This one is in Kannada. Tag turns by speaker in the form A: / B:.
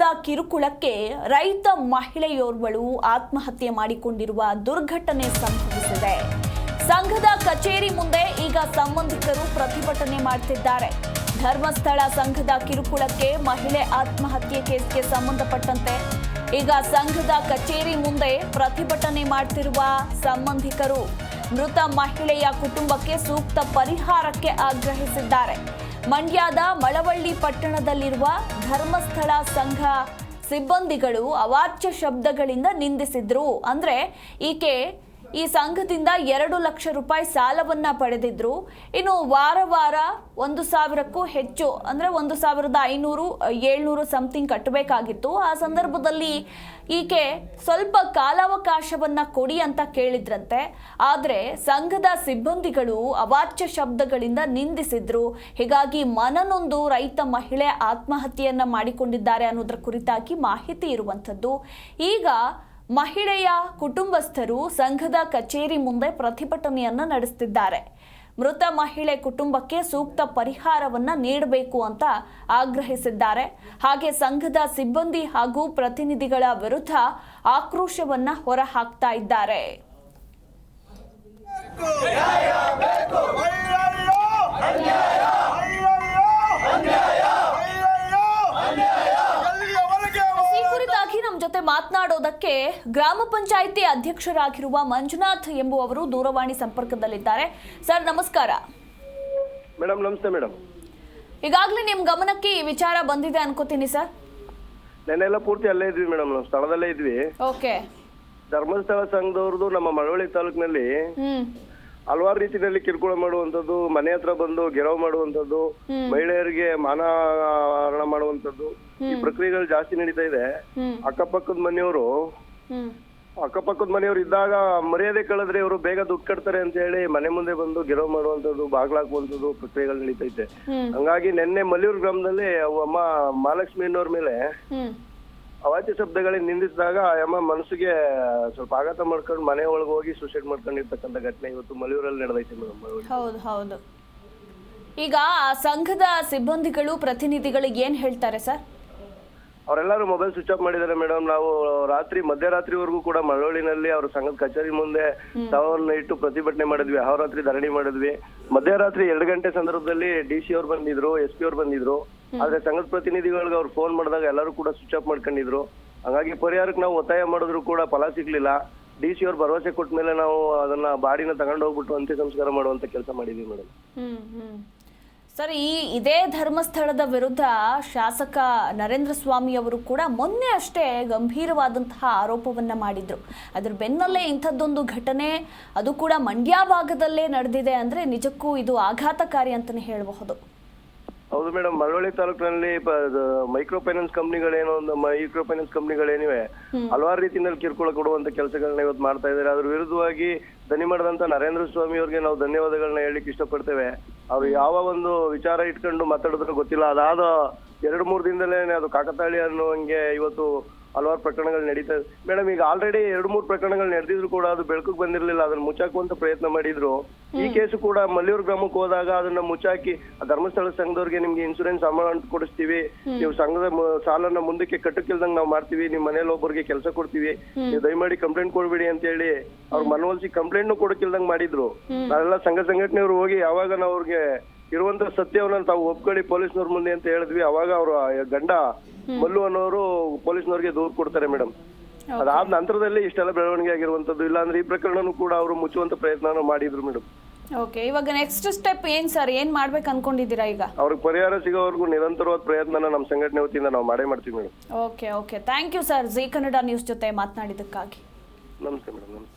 A: ಸಂಘದ ಕಿರುಕುಳಕ್ಕೆ ರೈತ ಮಹಿಳೆಯೋರ್ವಳು ಆತ್ಮಹತ್ಯೆ ಮಾಡಿಕೊಂಡಿರುವ ದುರ್ಘಟನೆ ಸಂಭವಿಸಿದೆ. ಸಂಘದ ಕಚೇರಿ ಮುಂದೆ ಈಗ ಸಂಬಂಧಿಕರು ಪ್ರತಿಭಟನೆ ಮಾಡ್ತಿದ್ದಾರೆ. ಧರ್ಮಸ್ಥಳ ಸಂಘದ ಕಿರುಕುಳಕ್ಕೆ ಮಹಿಳೆ ಆತ್ಮಹತ್ಯೆ ಕೇಸ್ಗೆ ಸಂಬಂಧಪಟ್ಟಂತೆ ಈಗ ಸಂಘದ ಕಚೇರಿ ಮುಂದೆ ಪ್ರತಿಭಟನೆ ಮಾಡ್ತಿರುವ ಸಂಬಂಧಿಕರು ಮೃತ ಮಹಿಳೆಯ ಕುಟುಂಬಕ್ಕೆ ಸೂಕ್ತ ಪರಿಹಾರಕ್ಕೆ ಆಗ್ರಹಿಸಿದ್ದಾರೆ. ಮಂಡ್ಯದ ಮಳವಳ್ಳಿ ಪಟ್ಟಣದಲ್ಲಿರುವ ಧರ್ಮಸ್ಥಳ ಸಂಘ ಸಿಬ್ಬಂದಿಗಳು ಅವಾಚ್ಯ ಶಬ್ದಗಳಿಂದ ನಿಂದಿಸಿದ್ರು. ಅಂದ್ರೆ ಈಕೆ ಈ ಸಂಘದಿಂದ ಎರಡು ಲಕ್ಷ ರೂಪಾಯಿ ಸಾಲವನ್ನ ಪಡೆದಿದ್ರು. ಇನ್ನು ವಾರ ವಾರ ಒಂದು ಸಾವಿರಕ್ಕೂ ಹೆಚ್ಚು, ಅಂದ್ರೆ ಒಂದು ಸಾವಿರದ ಐನೂರು, ಏಳ್ನೂರು ಸಮಥಿಂಗ್ ಕಟ್ಟಬೇಕಾಗಿತ್ತು. ಆ ಸಂದರ್ಭದಲ್ಲಿ ಈಕೆ ಸ್ವಲ್ಪ ಕಾಲಾವಕಾಶವನ್ನ ಕೊಡಿ ಅಂತ ಕೇಳಿದ್ರಂತೆ. ಆದ್ರೆ ಸಂಘದ ಸಿಬ್ಬಂದಿಗಳು ಅವಾಚ್ಯ ಶಬ್ದಗಳಿಂದ ನಿಂದಿಸಿದ್ರು. ಹೀಗಾಗಿ ಮನನೊಂದು ರೈತ ಮಹಿಳೆ ಆತ್ಮಹತ್ಯೆಯನ್ನ ಮಾಡಿಕೊಂಡಿದ್ದಾರೆ ಅನ್ನೋದ್ರ ಕುರಿತಾಗಿ ಮಾಹಿತಿ ಇರುವಂಥದ್ದು. ಈಗ ಮಹಿಳೆಯ ಕುಟುಂಬಸ್ಥರು ಸಂಘದ ಕಚೇರಿ ಮುಂದೆ ಪ್ರತಿಭಟನೆಯನ್ನ ನಡೆಸುತ್ತಿದ್ದಾರೆ ಮೃತ ಮಹಿಳೆ ಕುಟುಂಬಕ್ಕೆ ಸೂಕ್ತ ಪರಿಹಾರವನ್ನ ನೀಡಬೇಕು ಅಂತ ಆಗ್ರಹಿಸಿದ್ದಾರೆ. ಹಾಗೆ ಸಂಘದ ಸಿಬ್ಬಂದಿ ಹಾಗೂ ಪ್ರತಿನಿಧಿಗಳ ವಿರುದ್ಧ ಆಕ್ರೋಶವನ್ನ ಹೊರಹಾಕ್ತಾ ಇದ್ದಾರೆ ಕುರಿತಾಗಿ ನಮ್ಮ ಜೊತೆ ಗ್ರಾಮ ಪಂಚಾಯಿತಿ ಅಧ್ಯಕ್ಷರಾಗಿರುವ ಮಂಜುನಾಥ್ ಎಂಬುವವರು ದೂರವಾಣಿ ಸಂಪರ್ಕದಲ್ಲಿದ್ದಾರೆ. ಸರ್ ನಮಸ್ಕಾರ.
B: ಮೇಡಮ್ ನಮಸ್ತೆ ಮೇಡಮ್
A: ಈಗಾಗಲೇ ನಿಮ್ ಗಮನಕ್ಕೆ ಈ ವಿಚಾರ ಬಂದಿದೆ ಅನ್ಕೋತೀನಿ ಸರ್.
B: ನೆನ್ನೆಲ್ಲ ಪೂರ್ತಿ ಅಲ್ಲೇ ಇದ್ವಿ ಮೇಡಮ್ ನಾವು ಸ್ಥಳದಲ್ಲೇ ಇದ್ವಿ.
A: ಓಕೆ.
B: ಧರ್ಮಸ್ಥಳ ಸಂಘದವ್ರದ್ದು ನಮ್ಮ ಮಳವಳ್ಳಿ ತಾಲೂಕಿನಲ್ಲಿ ಹಲವಾರು ರೀತಿಯಲ್ಲಿ ಕಿರುಕುಳ ಮಾಡುವಂತದ್ದು ಮನೆ ಹತ್ರ ಬಂದು ಗೆರವು ಮಾಡುವಂತದ್ದು ಮಹಿಳೆಯರಿಗೆ ಮಾನಹರಣ ಮಾಡುವಂತದ್ದು ಈ ಪ್ರಕ್ರಿಯೆಗಳು ಜಾಸ್ತಿ ನಡೀತಾ ಇದೆ. ಅಕ್ಕಪಕ್ಕದ ಮನೆಯವರು ಅಕ್ಕಪಕ್ಕದ ಮನೆಯವರು ಇದ್ದಾಗ ಮರ್ಯಾದೆ ಕಳೆದ್ರೆ ಇವರು ಬೇಗ ದುಡ್ಡು ಕಟ್ತಾರೆ ಅಂತ ಹೇಳಿ ಮನೆ ಮುಂದೆ ಬಂದು ಗೆರವು ಮಾಡುವಂತದ್ದು ಬಾಗ್ಲಾಕುವಂಥದ್ದು ಪ್ರಕ್ರಿಯೆಗಳು ನಡೀತೈತೆ ಹಂಗಾಗಿ ನಿನ್ನೆ ಮಲ್ಲಿಯೂರು ಗ್ರಾಮದಲ್ಲಿ ಅಮ್ಮ ಮಹಾಲಕ್ಷ್ಮಿ ಅನ್ನೋರ್ ಮೇಲೆ ಅವಾಚ್ಯ ಶಬ್ದಗಳಿಗೆ ನಿಂದಿಸಿದಾಗ ಆ ಅಮ್ಮ ಮನಸ್ಸಿಗೆ ಸ್ವಲ್ಪ ಆಘಾತ ಮಾಡ್ಕೊಂಡು ಮನೆ ಒಳಗೆ ಹೋಗಿ ಸುಸೈಡ್ ಮಾಡ್ಕೊಂಡಿರ್ತಕ್ಕಂಥ ಘಟನೆ ಇವತ್ತು ಮಲೆಯೂರಲ್ಲಿ ನಡೆದೈತೆ ಮೇಡಮ್
A: ಹೌದು ಹೌದು. ಈಗ ಆ ಸಂಘದ ಸಿಬ್ಬಂದಿಗಳು ಪ್ರತಿನಿಧಿಗಳು ಏನ್ ಹೇಳ್ತಾರೆ ಸರ್?
B: ಅವರೆಲ್ಲರೂ ಮೊಬೈಲ್ ಸ್ವಿಚ್ ಆಫ್ ಮಾಡಿದ್ದಾರೆ ಮೇಡಮ್ ನಾವು ರಾತ್ರಿ ಮಧ್ಯರಾತ್ರಿವರೆಗೂ ಕೂಡ ಮಳವಳ್ಳಿನಲ್ಲಿ ಅವ್ರ ಸಂಘದ ಕಚೇರಿ ಮುಂದೆ ತವರನ್ನ ಇಟ್ಟು ಪ್ರತಿಭಟನೆ ಮಾಡಿದ್ವಿ ಅಹೋರಾತ್ರಿ ಧರಣಿ ಮಾಡಿದ್ವಿ. ಮಧ್ಯರಾತ್ರಿ ಎರಡು ಗಂಟೆ ಸಂದರ್ಭದಲ್ಲಿ ಡಿ ಸಿ ಅವ್ರು ಬಂದಿದ್ರು ಎಸ್ ಪಿ ಅವ್ರು ಬಂದಿದ್ರು. ಆದ್ರೆ ಸಂಘದ ಪ್ರತಿನಿಧಿಗಳಿಗೆ ಅವ್ರು ಫೋನ್ ಮಾಡಿದಾಗ ಎಲ್ಲರೂ ಕೂಡ ಸ್ವಿಚ್ ಆಫ್ ಮಾಡ್ಕೊಂಡಿದ್ರು. ಹಾಗಾಗಿ ಪರಿಹಾರಕ್ಕೆ ನಾವು ಒತ್ತಾಯ ಮಾಡಿದ್ರು ಕೂಡ ಫಲ ಸಿಗ್ಲಿಲ್ಲ. ಡಿ ಸಿ ಅವ್ರು ಭರವಸೆ ಕೊಟ್ಟ ಮೇಲೆ ನಾವು ಅದನ್ನ ಬಾಡಿನ ತಗೊಂಡು ಹೋಗ್ಬಿಟ್ಟು ಅಂತ್ಯ ಸಂಸ್ಕಾರ ಮಾಡುವಂತ ಕೆಲಸ ಮಾಡಿದ್ವಿ ಮೇಡಮ್
A: ಸರ್ ಈ ಇದೇ ಧರ್ಮಸ್ಥಳದ ವಿರುದ್ಧ ಶಾಸಕ ನರೇಂದ್ರ ಸ್ವಾಮಿ ಅವರು ಕೂಡ ಮೊನ್ನೆ ಅಷ್ಟೇ ಗಂಭೀರವಾದಂತಹ ಆರೋಪವನ್ನ ಮಾಡಿದ್ರು. ಅದ್ರ ಬೆನ್ನಲ್ಲೇ ಇಂಥದ್ದೊಂದು ಘಟನೆ ಅದು ಕೂಡ ಮಂಡ್ಯ ಭಾಗದಲ್ಲೇ ನಡೆದಿದೆ ಅಂದ್ರೆ ನಿಜಕ್ಕೂ ಇದು ಆಘಾತಕಾರಿ ಅಂತಾನೆ ಹೇಳಬಹುದು.
B: ಹೌದು ಮೇಡಮ್ ಮಳವಳ್ಳಿ ತಾಲೂಕಿನಲ್ಲಿ ಮೈಕ್ರೋ ಫೈನಾನ್ಸ್ ಕಂಪ್ನಿಗಳೇನು ಒಂದು ಮೈಕ್ರೋ ಫೈನಾನ್ಸ್ ಕಂಪ್ನಿಗಳೇನಿವೆ ಹಲವಾರು ರೀತಿಯಲ್ಲಿ ಕಿರುಕುಳ ಕೊಡುವಂತ ಕೆಲಸಗಳನ್ನ ಇವತ್ತು ಮಾಡ್ತಾ ಇದ್ದಾರೆ. ಅದ್ರ ವಿರುದ್ಧವಾಗಿ ದನಿ ಮಾಡಿದಂತ ನರೇಂದ್ರ ಸ್ವಾಮಿ ಅವ್ರಿಗೆ ನಾವು ಧನ್ಯವಾದಗಳನ್ನ ಹೇಳಿಕ್ ಇಷ್ಟಪಡ್ತೇವೆ. ಅವ್ರು ಯಾವ ಒಂದು ವಿಚಾರ ಇಟ್ಕೊಂಡು ಮಾತಾಡಿದ್ರು ಗೊತ್ತಿಲ್ಲ. ಅದಾದ ಎರಡು ಮೂರು ದಿನದಲ್ಲೇ ಅದು ಕಾಕತಾಳಿ ಅನ್ನುವಂಗೆ ಇವತ್ತು ಹಲವಾರು ಪ್ರಕರಣಗಳು ನಡೀತಾ ಇದೆ. ಮೇಡಮ್ ಈಗ ಆಲ್ರೆಡಿ ಎರಡು ಮೂರು ಪ್ರಕರಣಗಳು ನಡೆದಿದ್ರು ಕೂಡ ಅದು ಬೆಳಕು ಬಂದಿರಲಿಲ್ಲ ಅದನ್ನ ಮುಚ್ಚಾಕುವಂತ ಪ್ರಯತ್ನ ಮಾಡಿದ್ರು. ಈ ಕೇಸು ಕೂಡ ಮಲ್ಲಿಯೂರು ಗ್ರಾಮಕ್ಕೆ ಹೋದಾಗ ಅದನ್ನ ಮುಚ್ಚಾಕಿ ಆ ಧರ್ಮಸ್ಥಳ ಸಂಘದವ್ರಿಗೆ ನಿಮ್ಗೆ ಇನ್ಸೂರೆನ್ಸ್ ಅಮೌಂಟ್ ಕೊಡಿಸ್ತೀವಿ. ನೀವು ಸಂಘದ ಸಾಲನ ಮುಂದಕ್ಕೆ ಕಟ್ಟಕ್ಕಿಲ್ದಂಗ್ ನಾವು ಮಾಡ್ತೀವಿ ನಿಮ್ ಮನೇಲಿ ಒಬ್ಬರಿಗೆ ಕೆಲಸ ಕೊಡ್ತೀವಿ. ನೀವು ದಯಮಾಡಿ ಕಂಪ್ಲೇಂಟ್ ಕೊಡ್ಬೇಡಿ ಅಂತ ಹೇಳಿ ಅವ್ರ ಮನವೊಲಿಸಿ ಕಂಪ್ಲೇಂಟ್ ಕೊಡಕ್ಕಿಲ್ದಂಗ್ ಮಾಡಿದ್ರು. ನಾವೆಲ್ಲ ಸಂಘ ಸಂಘಟನೆಯವರು ಹೋಗಿ ಯಾವಾಗ ನಾವು ಅವ್ರಿಗೆ ಇರುವಂತ ಸತ್ಯವನ್ನ ತಾವು ಒಪ್ಕೊಳ್ಳಿ ಪೊಲೀಸ್ನವ್ರ ಮುಂದೆ ಅಂತ ಹೇಳಿದ್ವಿ. ಅವಾಗ ಅವ್ರ ಗಂಡ ಮಲ್ಲು ಅನ್ನೋರು ಪೊಲೀಸ್ನವ್ರಿಗೆ ದೂರು ಕೊಡ್ತಾರೆ ಮೇಡಮ್. ಅದಾದ ನಂತರದಲ್ಲಿ ಇಷ್ಟೆಲ್ಲ ಬೆಳವಣಿಗೆ ಆಗಿರುವಂತದ್ದು ಇಲ್ಲಾಂದ್ರೆ ಈ ಪ್ರಕರಣನೂ ಕೂಡ ಅವರು ಮುಚ್ಚುವಂತ ಪ್ರಯತ್ನ ಮಾಡಿದ್ರು ಮೇಡಮ್.
A: ಓಕೆ ಇವಾಗ ನೆಕ್ಸ್ಟ್ ಸ್ಟೆಪ್ ಏನ್ ಸರ್ ಏನ್ ಮಾಡ್ಬೇಕು ಅನ್ಕೊಂಡಿದ್ದೀರಾ ಈಗ?
B: ಅವ್ರಿಗೆ ಪರಿಹಾರ ಸಿಗೋವರೆಗೂ ನಿರಂತರವಾದ ಪ್ರಯತ್ನನ ನಮ್ಮ ಸಂಘಟನೆ ವತಿಯಿಂದ ನಾವು ಮಾಡೇ ಮಾಡ್ತೀವಿ madam.
A: Okay okay thank you sir Zee Kannada news ಜೊತೆ ಮಾತನಾಡಿದ್ದಕ್ಕಾಗಿ.
B: ನಮಸ್ತೆ ಮೇಡಮ್ ನಮಸ್ತೆ.